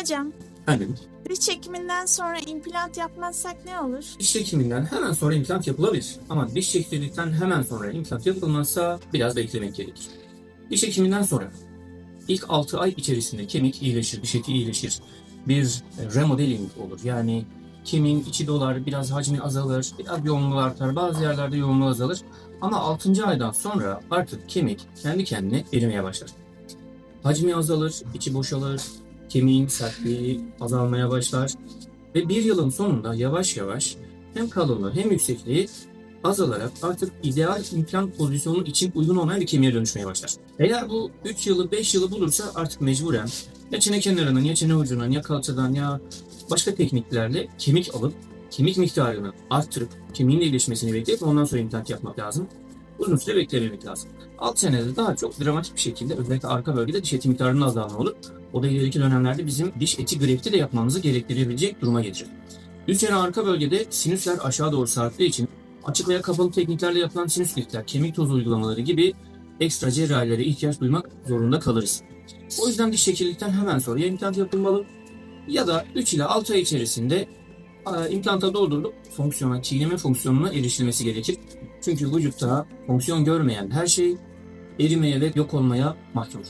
Hocam, Efendim, diş çekiminden sonra implant yapmazsak ne olur? diş çekiminden hemen sonra implant yapılabilir. Ama diş çektirdikten hemen sonra implant yapılmazsa biraz beklemek gerekir. Diş çekiminden sonra ilk 6 ay içerisinde kemik iyileşir, diş eti iyileşir. Bir remodeling olur. Yani kemiğin içi dolar, biraz hacmi azalır, biraz yoğunluğu artar, bazı yerlerde yoğunluğu azalır. Ama 6. aydan sonra artık kemik kendi kendine erimeye başlar. Hacmi azalır, içi boşalır, kemiğin sertliği azalmaya başlar ve bir yılın sonunda yavaş yavaş hem kalınlığı hem yüksekliği azalarak artık ideal implant pozisyonu için uygun olmayan bir kemiğe dönüşmeye başlar. Eğer bu 3 yılı 5 yılı bulursa artık mecburen ya çene kenarından ya çene ucundan ya kalçadan ya başka tekniklerle kemik alıp kemik miktarını arttırıp kemiğin iyileşmesini bekleyip ondan sonra implant yapmak lazım. Uzun süre beklememek lazım. Alt senede daha çok dramatik bir şekilde özellikle arka bölgede diş eti miktarının azalma olur. O da ileriki dönemlerde bizim diş eti grefti de yapmamızı gerektirebilecek duruma gelecek. Üst yana arka bölgede sinüsler aşağı doğru sarktığı için açık veya kapalı tekniklerle yapılan sinüs liftler, kemik tozu uygulamaları gibi ekstra cerrahilere ihtiyaç duymak zorunda kalırız. O yüzden diş çekildikten hemen sonra ya implant yapılmalı ya da 3 ila 6 ay içerisinde implanta doldurup fonksiyona, çiğneme fonksiyonuna erişilmesi gerekir. Çünkü vücutta fonksiyon görmeyen her şey erimeye ve yok olmaya mahkumdur.